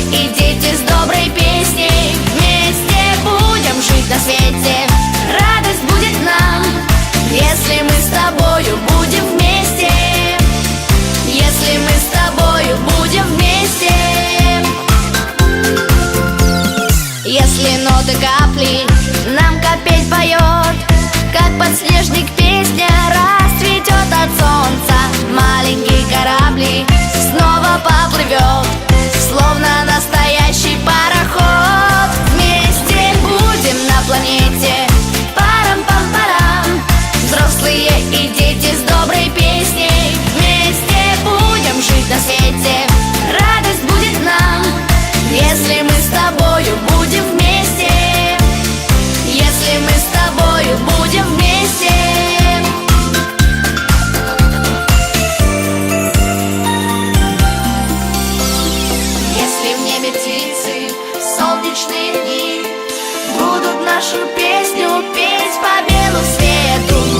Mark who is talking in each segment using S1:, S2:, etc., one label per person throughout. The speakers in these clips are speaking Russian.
S1: и с доброй песней. Вместе будем жить на свете. Радость будет нам, если мы с тобою будем вместе. Если мы с тобою будем вместе. Если ноты капли нам капель поет Как подснежник песни дни Будут нашу песню петь по белу свету.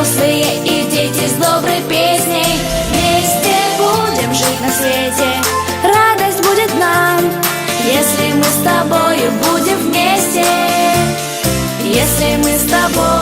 S1: взрослые и дети с доброй песней. Вместе будем жить на свете, радость будет нам Если мы с тобою будем вместе, если мы с тобой